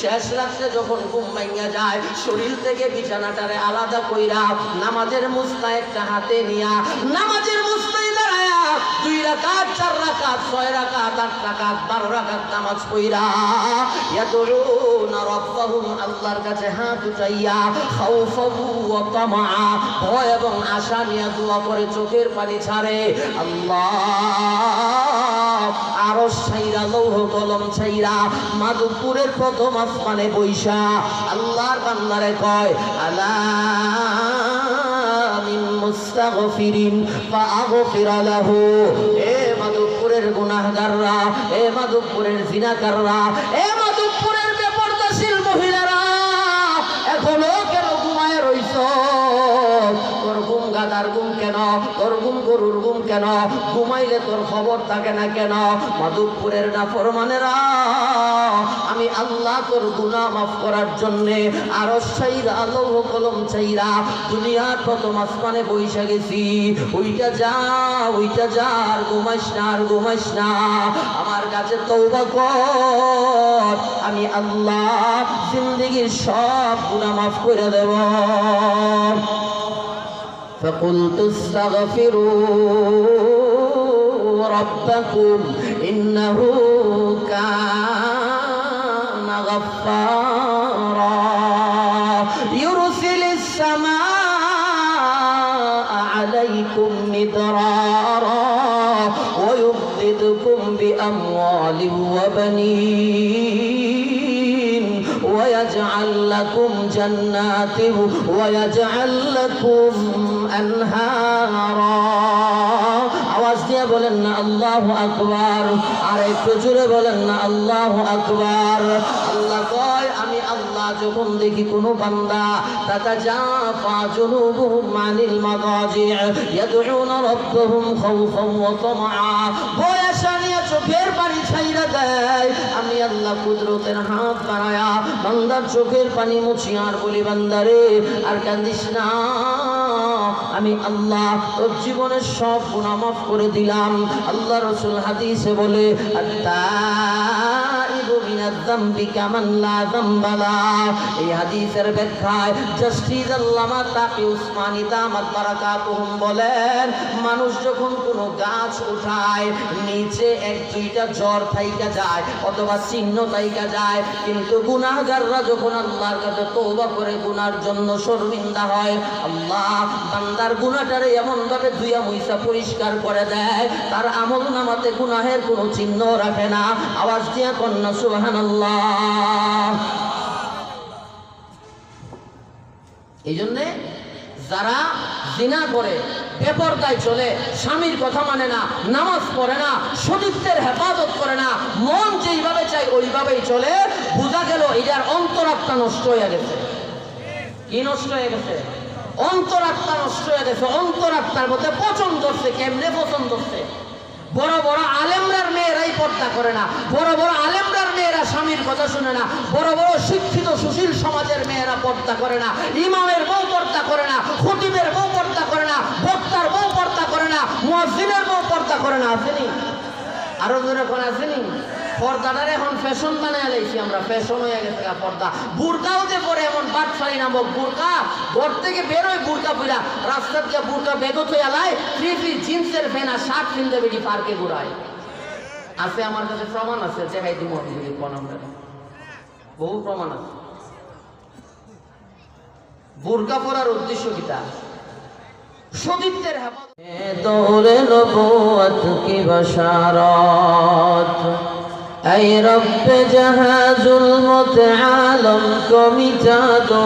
শেষ রাত্রে যখন ঘুম ভাঙিয়া যায়, শরীর থেকে বিছানাটারে আলাদা কইরা নামাজের মুস্তা একটা হাতে নিয়া, নামাজের রাকাত, চার রাকাত, ছয় রাকাত, আট রাকাত, বারো রাকাত নামাজ পইরা ইয়াদুনা রাব্বাহুম, আল্লাহর কাছে হাত উঠাইয়া খাউফাহু ওয়া তামা ভয় এবং আশা নিয়ে দোয়া করে চোখের পানি ছাড়ে। আল্লাহ আরও ছাইরা, লৌহ কলম ছাইরা, মাধবপুরের প্রথম আসমানে বৈশা, আল্লাহর বান্দারে কয়, আলা মিন মুস্তাগফিরিন ফাআগফির লাহু এ মাধবপুরের গুনাহগাররা এ মাধবপুরের জিনাকাররা এ মাধবপুরের গরুর ঘুম কেন? ঘুমাইলে তোর খবর থাকে না কেন? মাধবপুরের না ফরমানেরা আমি আল্লাহ তোর গুনাহ মাফ করার জন্যে আরও চাইরা লৌহ কলম চাইরা দুনিয়ার প্রথম আসমানে বৈশা গেছি। ওইটা যা ওইটা যা, আর ঘুমাইস না, আর ঘুমাইস না। আমার কাছে তৌবা কর, আমি আল্লাহ জিন্দগির সব গুনাহ মাফ করে দেব। فقلت استغفروا ربكم إنه كان غفارا. يرسل السماء عليكم مدرارا ويمددكم بأموال وبنين. লাকুম জান্নাতি ওয়া ইয়াজআল লাকুম আওয়াজ দিয়ে বলেন না, আল্লাহু আকবার। আর একটু জোরে বলেন না, আল্লাহু আকবার। আল্লাহ কয়, আমি আল্লাহ যখন দেখি কোনো বান্দা তাতা জাফা জুনুবুহুম আনিল মাদাজি, ইয়াদউনা রাব্বাহুম খাওফান ওয়া তামআ। ভয় চোখের পানি ছাইরা দেয় আমি আল্লাহ কুদরতের হাত বাড়ায়া বান্দার চোখের পানি মুছি আর বলি, বান্দারে, আর কান্দিস না। আমি আল্লাহ তোর জীবনের সব গুণামাফ করে দিলাম। আল্লাহ রসুল হাদিসে বলে মিনাজ মানুষ যখন কোনো গাছ উঠায় নিচে এক দুইটা জ্বর থাইকা যায় অথবা চিহ্ন থাইকা যায় কিন্তু গুনাহগাররা যখন আল্লাহর কাছে তওবা করে গুনার জন্য শর্মিন্দা হয় আল্লাহ বান্দার গুনাহটারে এমন ভাবে ধুইয়া মুইসা পরিষ্কার করে দেয় তার আমল নামাতে গুনাহের কোনো চিহ্ন রাখে না আওয়াজ দিয়া কন্যা সুবহানাল্লাহ এই যারা জিনা করে, বেপরদায় চলে, স্বামীর কথা মানে না, নামাজ পড়ে না, সতীত্বের হেফাজত করে না, মন যেইভাবে চাই ওইভাবেই চলে, বোঝা গেল এটার অন্তরাত্মা নষ্ট হয়ে গেছে। কি নষ্ট হয়ে গেছে? অন্তরাত্মা নষ্ট হয়ে গেছে, অন্তরাত্মার মধ্যে পছন্দ হচ্ছে কেমনে পছন্দ হচ্ছে বড় বড় আলেমরার মেয়েরাই পর্দা করে না। বড় বড় আলেমরার মেয়েরা স্বামীর কথা শুনে না। বড় বড় শিক্ষিত সুশীল সমাজের মেয়েরা পর্দা করে না। ইমামের বউ পর্দা করে না। খতিবের বউ পর্দা করে না। বক্তার বউ পর্দা করে না। মুয়াজ্জিনের বউ পর্দা করে না। আসেনি আরও জোরে কোন আসেনি পর্দাটার এখন ফ্যাশন বানায় লাইছি আমরা ফ্যাশন হয়ে গেছে পর্দা। বুরকাও যে পরে এমন বাটফারি নামক বুরকা, ঘর থেকে বেরোয় বুরকা পুরা রাস্তার যে বুরকা বেগত হয়ে লাই থ্রি পিস জিন্সের ফেনা, শার্ট কিনতে বেরি পার্কে ঘুরায়। আছে আমার কাছে প্রমাণ আছে, দেখাই দিব বহু প্রমাণ আছে। বুরকা পরার উদ্দেশ্য কিটা সতীত্বের হেফাজত। দৌড়ে কি ای رب جہاں ظلمت عالم کو مٹا دو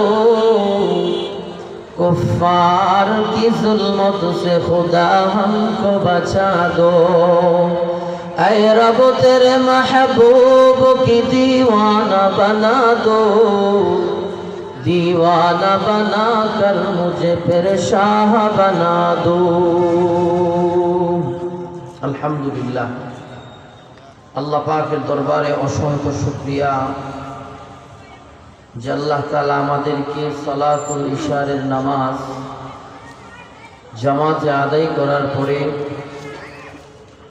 کفار کی ظلمت سے خدا ہم کو بچا دو اے رب تیرے محبوب کی دیوانہ بنا دو دیوانہ بنا کر مجھے پھر شاہ بنا دو الحمدللہ আল্লাহ পাকের দরবারে অসংখ্য শুক্রিয়া, যে আল্লাহ তালা আমাদেরকে সলাতুল ইশারের নামাজ জামাতে আদায় করার পরে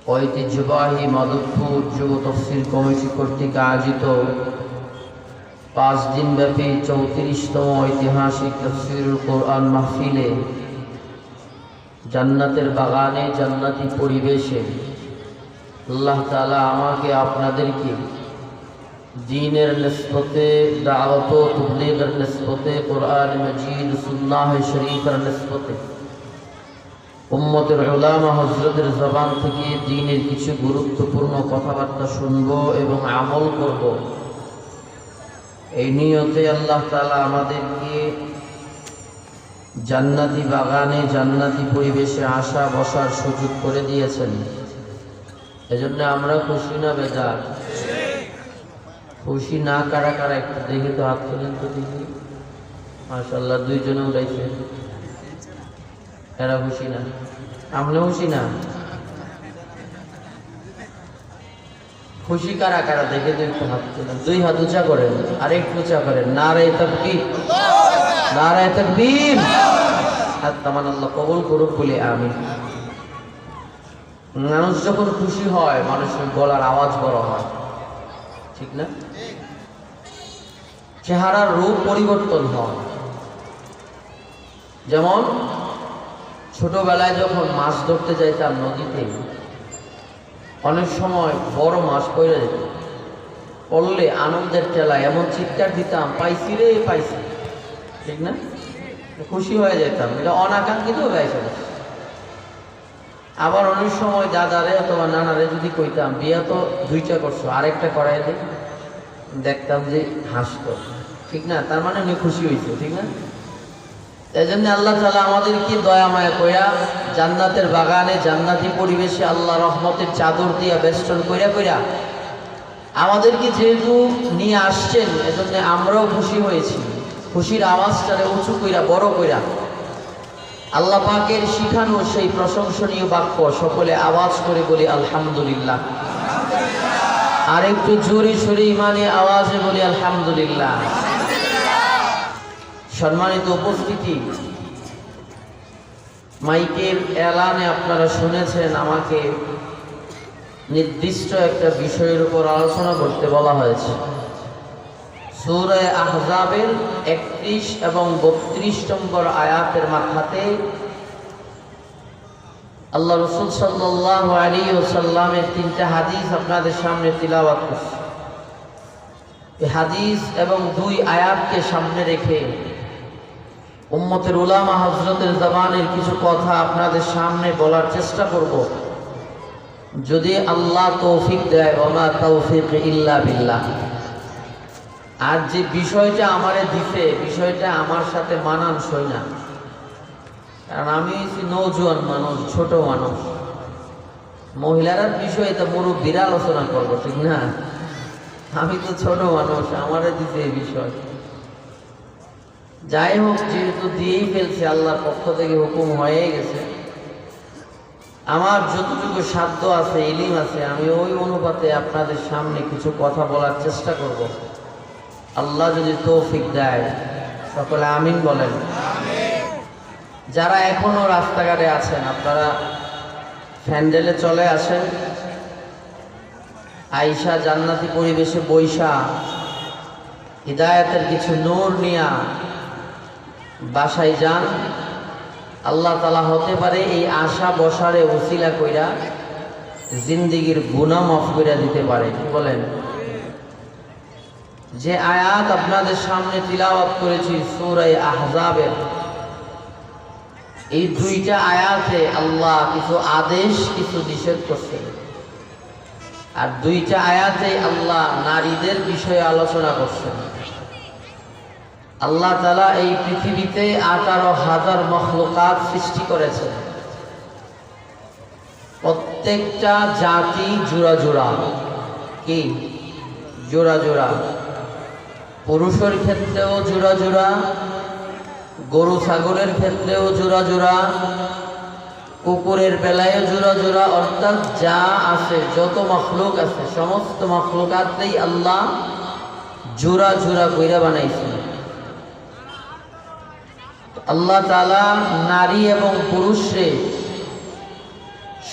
ঐতিহ্যবাহী মাধবপুর যুব তফসিল কমিটি কর্তৃক আয়োজিত পাঁচ দিনব্যাপী চৌত্রিশতম ঐতিহাসিক তফসিরুল কোরআন মাহফিলে জান্নাতের বাগানে জান্নাতি পরিবেশে আল্লাহ তালা আমাকে আপনাদেরকে দিনের নিসবতে, দাওয়াত ও তবলিগের নিসবতে, কোরআন মজিদ, সুন্নাহ শরীফের নিসবতে, উম্মতের ওলামা হজরতের জবান থেকে দিনের কিছু গুরুত্বপূর্ণ কথাবার্তা শুনব এবং আমল করব। এই নিয়তে আল্লাহ তালা আমাদেরকে জান্নাতি বাগানে, জান্নাতি পরিবেশে আসা বসার সুযোগ করে দিয়েছেন। এজন্য আমরা খুশি না বেজার। খুশি না কারা কারা একটু দেখে তো হাত তোলেন তো দেখি। মাশাল্লাহ দুইজনে উঠাইছে এরা খুশি না। আমরা খুশি না। খুশি কারা কারা দেখে তো একটু হাত তোলেন। দুই হাত উঁচা করেন, আরেক উঁচা করেন। নারায় তকবীর। নারায় তকবীর। হাত তামান আল্লাহ কবুল করুক বলে আমি মানুষ যখন খুশি হয়, মানুষের গলার আওয়াজ বড় হয়। ঠিক না? চেহারার রূপ পরিবর্তন হয়। যেমন, ছোটবেলায় যখন মাছ ধরতে যাইতাম নদীতে, অনেক সময় বড় মাছ পড়ে যেত। পড়লে আনন্দের টেলায় এমন চিৎকার দিতাম, পাইছি রে, পাইছি। ঠিক না? খুশি হয়ে যেতাম এটা অনাকাঙ্ক্ষিত গাইছে আবার অনেক সময় দাদারে অথবা নানারে যদি কইতাম, বিয়া তো দুইটা করছ, আরেকটা করাই দে। দেখতাম যে হাসতো। ঠিক না? তার মানে উনি খুশি হয়েছে ঠিক না? এই জন্য আল্লাহ তালা আমাদেরকে দয়া মায়া কইরা জান্নাতের বাগানে, জান্নাতি পরিবেশে আল্লাহ রহমতের চাদর দিয়া বেষ্টন কইরা কইরা আমাদেরকে যেহেতু নিয়ে আসছেন, এজন্য আমরাও খুশি হয়েছি। খুশির আওয়াজটারে উঁচু কইরা, বড় কইরা আল্লাহ পাকের শিখানো সেই প্রশংসনীয় বাক্য সকলে আওয়াজ করে বলি আলহামদুলিল্লাহ। আর একটু জোরে সোরে ইমানে আওয়াজে বলি আলহামদুলিল্লাহ। সম্মানিত উপস্থিতি, মাইকের এলানে আপনারা শুনেছেন আমাকে নির্দিষ্ট একটা বিষয়ের উপর আলোচনা করতে বলা হয়েছে। সূরায়ে আহজাবের একত্রিশ এবং বত্রিশ নম্বর আয়াতের মাথাতে আল্লাহ রসুল সাল্লাহ আলী ওসাল্লামের তিনটা হাদিস আপনাদের সামনে তিলাবাত করছে। হাদিস এবং দুই আয়াতকে সামনে রেখে উম্মতের উলামা হজরতের জবানের কিছু কথা আপনাদের সামনে বলার চেষ্টা করব। যদি আল্লাহ তৌফিক দেয়, ওমা তৌফিক ইল্লা বিল্লাহ। আর যে বিষয়টা আমারে দিছে, বিষয়টা আমার সাথে মানানসই না। কারণ আমি হচ্ছি নৌজোয়ান মানুষ, ছোট মানুষ। মহিলারা বিষয়ে তো মুরব্বীরা আলোচনা করব, ঠিক না? আমি তো ছোট মানুষ, আমারে দিতে এই বিষয়। যাই হোক, যেহেতু দিয়েই ফেলছে, আল্লাহর পক্ষ থেকে হুকুম হয়ে গেছে। আমার যতটুকু সাধ্য আছে, ইলিম আছে, আমি ওই অনুপাতে আপনাদের সামনে কিছু কথা বলার চেষ্টা করব। আল্লাহ যদি তৌফিক দেয়, সকলে আমিন বলেন। যারা এখনও রাস্তাঘাটে আছেন, আপনারা ফ্যান্ডেলে চলে আসেন। আইসা জান্নাতি পরিবেশে বৈশা, হৃদায়তের কিছু নূর নিয়া বাসায় যান। আল্লাহ তালা হতে পারে এই আশা বসারে উসিলা কইরা জিন্দিগির গুণা মাফ কইরা দিতে পারে বলেন? যে আয়াত আপনাদের সামনে তিলাওয়াত করেছি সুরাই আহজাবের। এই দুইটা আয়াতে আল্লাহ কিছু আদেশ, কিছু নিষেধ করছেন। আর দুইটা আয়াতে আল্লাহ নারীদের বিষয়ে আলোচনা করছেন। আল্লাহ তালা এই পৃথিবীতে আঠারো হাজার মখলুকাত সৃষ্টি করেছেন। প্রত্যেকটা জাতি জোড়া জোড়া। কি? জোড়া জোড়া। পুরুষের ক্ষেত্রেও জোড়া জোড়া, গরু ছাগলের ক্ষেত্রেও জোড়া জোড়া, কুকুরের বেলায় জোড়া জোড়া, অর্থাৎ যা আছে, যত মখলুক আছে, সমস্ত মখলুকাতেই আল্লাহ জোড়া জোড়া কইরা বানাইছেন। আল্লাহ তালা নারী এবং পুরুষে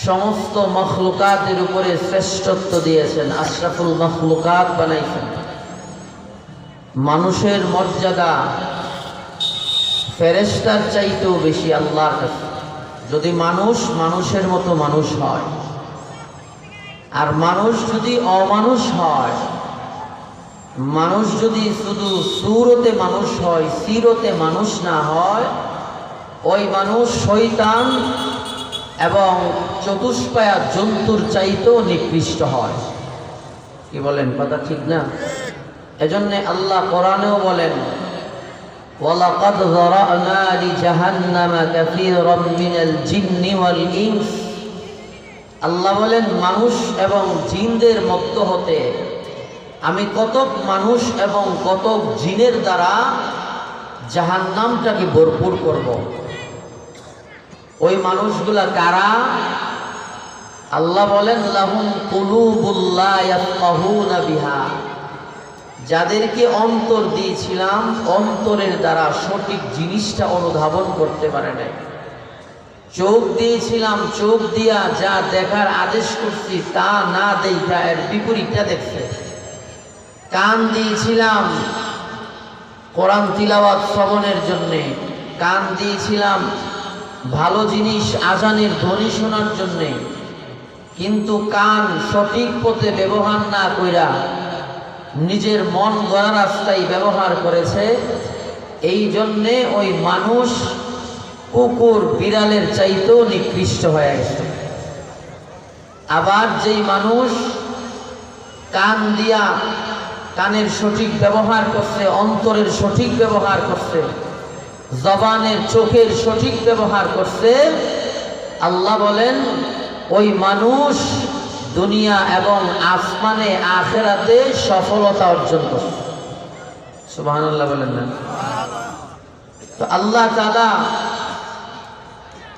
সমস্ত মখলুকাতের উপরে শ্রেষ্ঠত্ব দিয়েছেন, আশরাফুল মখলুকাত বানাইছেন। মানুষের মর্যাদা ফেরেস্তার চাইতেও বেশি আল্লাহর কাছে। যদি মানুষ মানুষের মতো মানুষ হয়, আর মানুষ যদি অমানুষ হয়, মানুষ যদি শুধু সুরতে মানুষ হয়, সিরতে মানুষ না হয়, ওই মানুষ শৈতান এবং চতুষ্পায়া জন্তুর চাইতেও নিকৃষ্ট হয়। কি বলেন, কথা ঠিক না? এজন্য আল্লাহ কোরআনেও বলেন, ওয়ালাকাদ যারানা লিজাহান্নামা কাসীরাম মিনাল জিন্নি ওয়াল ইনস। আল্লাহ বলেন, মানুষ এবং জিনদের মত্ত হতে আমি কতক মানুষ এবং কতক জিনের দ্বারা জাহান্নামটাকে ভরপুর করব। ওই মানুষগুলা কারা? আল্লাহ বলেন, লাহুম কুলুবুল্লাহ বিহা। যাদেরকে অন্তর দিয়েছিলাম, অন্তরের দ্বারা সঠিক জিনিসটা অনুধাবন করতে পারে নাই। চোখ দিয়েছিলাম, চোখ দিয়া যা দেখার আদেশ করছি, তা না দেখা এর বিপরীতটা দেখছে। কান দিয়েছিলাম কোরআন তিলাওয়াত শ্রবণের জন্যে। কান দিয়েছিলাম ভালো জিনিস আজানের ধ্বনি শোনার জন্যে। কিন্তু কান সঠিক পথে ব্যবহার না কইরা নিজের মন গড়া রাস্তায় ব্যবহার করেছে, এই জন্যে ওই মানুষ কুকুর, বিড়ালের চাইতেও নিকৃষ্ট হয়ে গেছে। আবার যেই মানুষ কান দিয়া কানের সঠিক ব্যবহার করছে, অন্তরের সঠিক ব্যবহার করছে, জবানের চোখের সঠিক ব্যবহার করছে, আল্লাহ বলেন, ওই মানুষ দুনিয়া এবং আসমানে আখেরাতে সফলতা অর্জন করছে। সুবহানাল্লাহ বলেন না। তো আল্লাহ তাআলা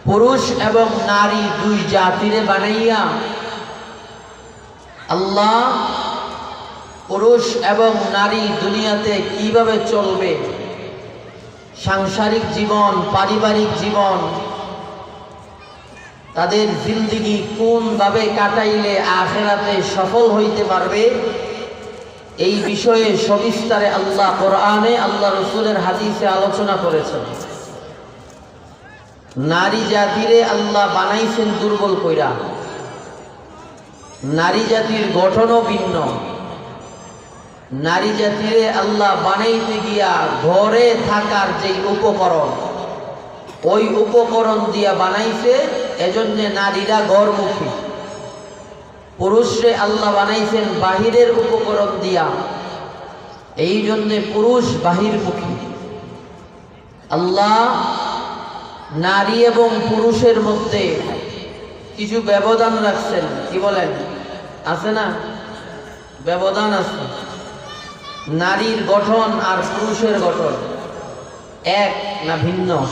পুরুষ এবং নারী দুই জাতিরে বানাইয়া আল্লাহ পুরুষ এবং নারী দুনিয়াতে কীভাবে চলবে? সাংসারিক জীবন, পারিবারিক জীবন তাদের জিন্দিগি কোনভাবে কাটাইলে আখেরাতে সফল হইতে পারবে? এই বিষয়ে সবিস্তারে আল্লাহ কোরআনে আল্লাহ রসুলের হাদিসে আলোচনা করেছেন। নারী জাতিরে আল্লাহ বানাইছেন দুর্বল কইরা। নারী জাতির গঠনও ভিন্ন। নারী জাতিরে আল্লাহ বানাইতে গিয়া ঘরে থাকার যে উপকরণ, ওই উপকরণ দিয়া বানাইছে এজন্য নারীরা ঘরমুখী পুরুষরে আল্লাহ বানাইছেন বাহিরের উপকরণ দিয়া। এই জন্যে পুরুষ বাহিরমুখী। আল্লাহ নারী এবং পুরুষের মধ্যে কিছু ব্যবধান রাখছেন। কি বলেন? আছে না? ব্যবধান আছে। নারীর গঠন আর পুরুষের গঠন এক না ভিন্ন?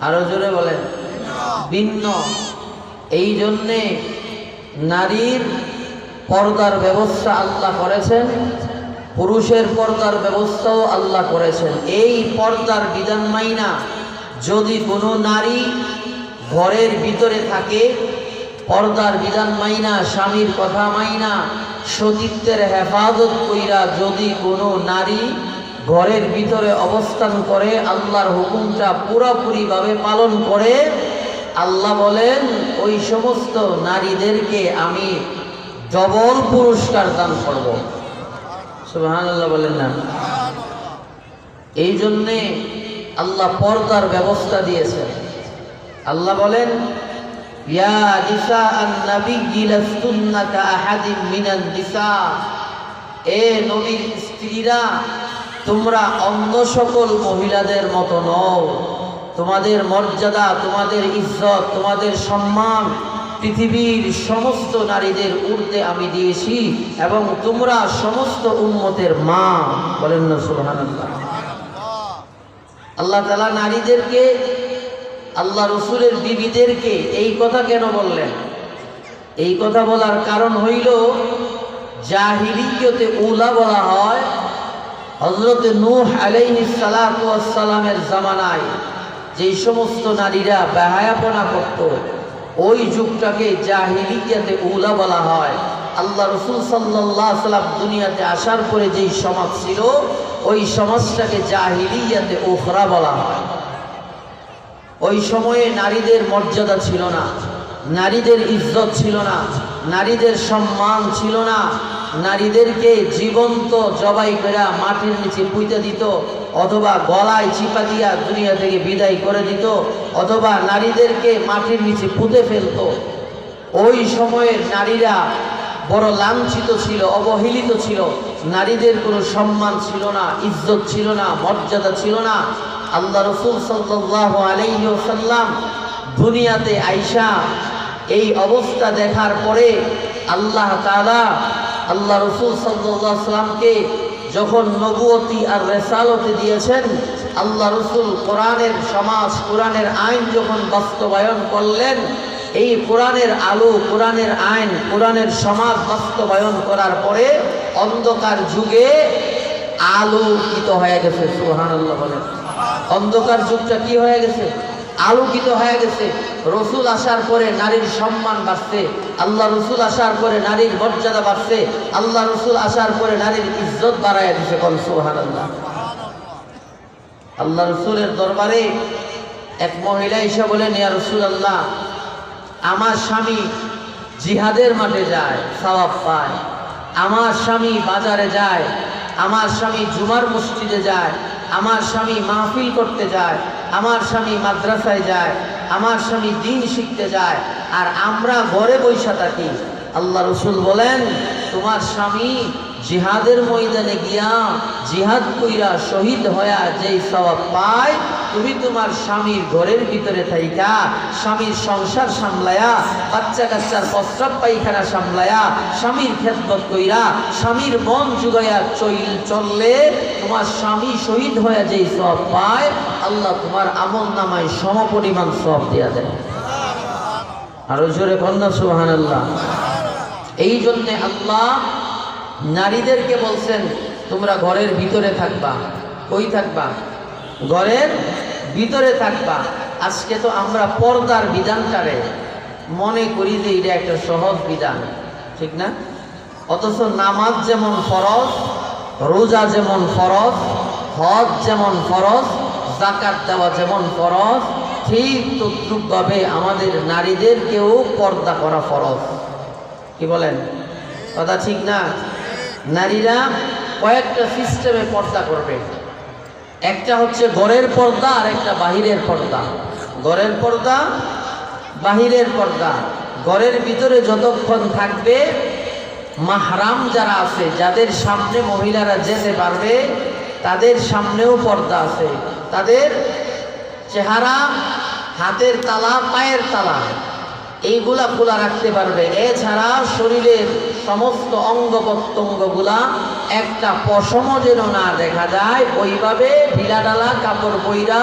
আরও জোরে বলেন। ভিন্ন। এই জন্যে নারীর পর্দার ব্যবস্থা আল্লাহ করেছেন, পুরুষের পর্দার ব্যবস্থাও আল্লাহ করেছেন। এই পর্দার বিধান মাইনা যদি কোনো নারী ঘরের ভিতরে থাকে, পর্দার বিধান মাইনা, স্বামীর কথা মাইনা, সতীত্বের হেফাজত কইরা যদি কোনো নারী ঘরের ভিতরে অবস্থান করে, আল্লাহর হুকুমটা পুরোপুরিভাবে পালন করে আল্লাহ বলেন, ওই সমস্ত নারীদেরকে আমি ডবল পুরস্কার দান করব। সুবহান আল্লাহ বলেন না। এই জন্যে আল্লাহ পর্দার ব্যবস্থা দিয়েছেন। আল্লাহ বলেন এ নবীর স্ত্রীরা, তোমরা অন্য সকল মহিলাদের মতো নও। তোমাদের মর্যাদা, তোমাদের ইজ্জত, তোমাদের সম্মান পৃথিবীর সমস্ত নারীদের উর্ধে আমি দিয়েছি এবং তোমরা সমস্ত উম্মতের মা বলেন না আল্লাহ তালা নারীদেরকে, আল্লাহ রসুলের বিবিদেরকে এই কথা কেন বললেন? এই কথা বলার কারণ হইল, জাহিলিয়তে উলা বলা হয় হজরত নূহ আলাইহিস সালামের জামানায় যেই সমস্ত নারীরা বেহায়াপনা করত, ওই যুগটাকে জাহিলিয়াতে উলা বলা হয়। আল্লাহ রসুল সাল্লাহ সাল্লাম দুনিয়াতে আসার পরে যেই সমাজ ছিল, ওই সমাজটাকে জাহিলিয়াতে ওখরা বলা হয়। ওই সময়ে নারীদের মর্যাদা ছিল না, নারীদের ইজ্জত ছিল না, নারীদের সম্মান ছিল না। নারীদেরকে জীবন্ত জবাই করে মাটির নিচে পুঁতে দিত অথবা গলায় চিপা দিয়া দুনিয়া থেকে বিদায় করে দিত, অথবা নারীদেরকে মাটির নিচে পুঁতে ফেলতো। ওই সময়ের নারীরা বড় লাঞ্ছিত ছিল, অবহেলিত ছিল। নারীদের কোনো সম্মান ছিল না, ইজ্জত ছিল না, মর্যাদা ছিল না। আল্লাহ রসুল সাল্লাহ আলাইসাল্লাম দুনিয়াতে আইসা এই অবস্থা দেখার পরে আল্লাহ তালা আল্লাহ রসুল সাল্লাহ সাল্লামকে যখন নবুয়তি আর রেসালতে দিয়েছেন, আল্লাহ রসুল কোরআনের সমাজ, কোরআনের আইন যখন বাস্তবায়ন করলেন, এই কোরআনের আলো, কোরআনের আইন, কোরআনের সমাজ বাস্তবায়ন করার পরে অন্ধকার যুগে আলোকিত হয়ে গেছে সুহান অন্ধকার যুগটা কি হয়ে গেছে? আলোকিত হয়ে গেছে। রসুল আসার পরে নারীর সম্মান বাড়ছে। আল্লাহ রসুল আসার পরে নারীর মর্যাদা বাড়ছে। আল্লাহ রসুল আসার পরে নারীর ইজ্জত বাড়াইয়া দিছে কোন সুহান আল্লাহ আল্লাহ রসুলের দরবারে এক মহিলা এসে বলেন, ইয়া রসুল আল্লাহ আমার স্বামী জিহাদের মাঠে যায়, সওয়াব পায়। আমার স্বামী বাজারে যায়, আমার স্বামী জুমার মসজিদে যায়, আমার স্বামী মাহফিল করতে যায়। আমার স্বামী মাদ্রাসায় যায়, আমার স্বামী দিন শিখতে যায়, আর আমরা ঘরে বৈশা থাকি। আল্লাহ রসুল বলেন, তোমার স্বামী জিহাদের ময়দানে গিয়া জিহাদ কইরা শহীদ হয়া যেই সবাব পায় তুমি তোমার স্বামীর ঘরের ভিতরে থাইকা, স্বামীর সংসার সামলায়া বাচ্চা কাচ্চার প্রস্রাব পায়খানা সামলায়া, স্বামীর খেদমত কইরা, স্বামীর মন জুগাইয়া চইল চললে তোমার স্বামী শহীদ হয়ে যেই সব পায়, আল্লাহ তোমার আমল নামায় সম পরিমাণ সব দিয়া দেয় আরও জোরে কন্যা সুহান আল্লাহ এই জন্যে আল্লাহ নারীদেরকে বলছেন, তোমরা ঘরের ভিতরে থাকবা, কই থাকবা? ঘরের ভিতরে থাকবা। আজকে তো আমরা পর্দার বিধানটারে মনে করি যে এটা একটা সহজ বিধান। ঠিক না? অথচ নামাজ যেমন ফরজ, রোজা যেমন ফরজ, হজ যেমন ফরজ জাকাত দেওয়া যেমন ফরজ, ঠিক তদ্রুপভাবে আমাদের নারীদেরকেও পর্দা করা ফরজ। কি বলেন? কথা ঠিক না? নারীরা কয়েকটা সিস্টেমে পর্দা করবে। একটা হচ্ছে ঘরের পর্দা আর একটা বাহিরের পর্দা। ঘরের পর্দা, বাহিরের পর্দা। ঘরের ভিতরে যতক্ষণ থাকবে, মাহরাম যারা আছে, যাদের সামনে মহিলারা যেতে পারবে, তাদের সামনেও পর্দা আছে। তাদের চেহারা, হাতের তালা, পায়ের তালা। এইগুলা খোলা রাখতে পারবে। এছাড়া শরীরের সমস্ত অঙ্গ প্রত্যঙ্গগুলা একটা পশম যেন না দেখা যায়, ওইভাবে ঢিলাডালা কাপড় বইরা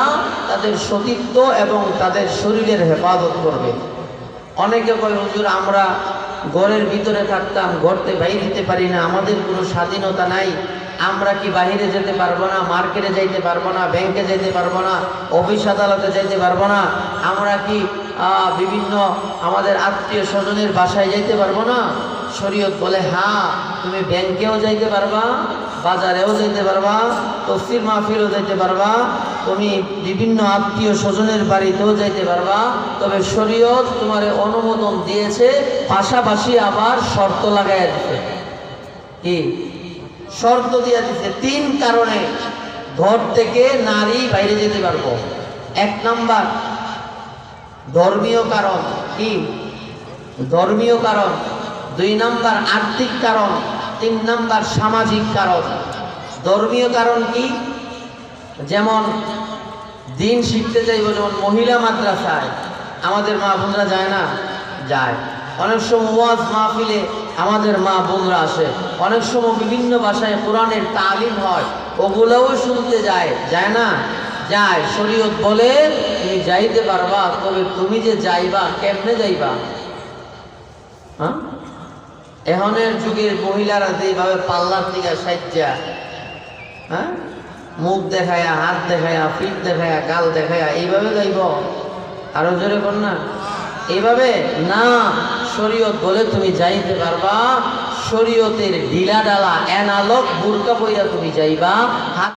তাদের সতীত্ব এবং তাদের শরীরের হেফাজত করবে। অনেকে কয়, হুজুর, আমরা ঘরের ভিতরে থাকতাম, ঘরতে বাইরে দিতে পারি না, আমাদের কোনো স্বাধীনতা নাই, আমরা কি বাইরে যেতে পারব না, মার্কেটে যাইতে পারব না, ব্যাংকে যেতে পারব না, অফিস আদালতে যাইতে পারব না, আমরা কি বিভিন্ন আমাদের আত্মীয় স্বজনের বাসায় যাইতে পারব না। শরীয়ত বলে হ্যাঁ তুমি ব্যাংকেও যাইতে পারবা, বাজারেও যাইতে পারবা, তফসির মাহফিলও যাইতে পারবা, তুমি বিভিন্ন আত্মীয় স্বজনের বাড়িতেও যাইতে পারবা, তবে শরীয়ত তোমার অনুমোদন দিয়েছে, পাশাপাশি আবার শর্ত লাগাই দিতে কি? শর্ত দিয়ে দিতে তিন কারণে ঘর থেকে নারী বাইরে যেতে পারব। এক নাম্বার ধর্মীয় কারণ কি? ধর্মীয় কারণ। দুই নাম্বার আর্থিক কারণ, তিন নাম্বার সামাজিক কারণ। ধর্মীয় কারণ কি? যেমন দিন শিখতে চাইব যেমন মহিলা মাদ্রাসায়, আমাদের মা বোনরা যায় না? যায়। অনেক সময় ওয়াজ মাহফিলে আমাদের মা বোনরা আসে। অনেক সময় বিভিন্ন ভাষায় কোরআনের তালিম হয়, ওগুলোও শুনতে যায় যায় না? যায়, শরীয়ত বলে তুমি যাইতে পারবা, তবে তুমি যে যাইবা, কেমনে যাইবা? হ্যাঁ? এখনের যুগের মহিলারা যেভাবে পাল্লার দিকে সাজ্জা হ্যাঁ? মুখ দেখায়া, হাত দেখায়া, পিঠ দেখায়া, গাল দেখায়া, এইভাবে যাইব? আরও জোরে কর না। এইভাবে না, শরীয়ত বলে তুমি যাইতে পারবা, শরীয়তের ঢিলা ডালা এনালগ বুরকা বইরা তুমি যাইবা, হাত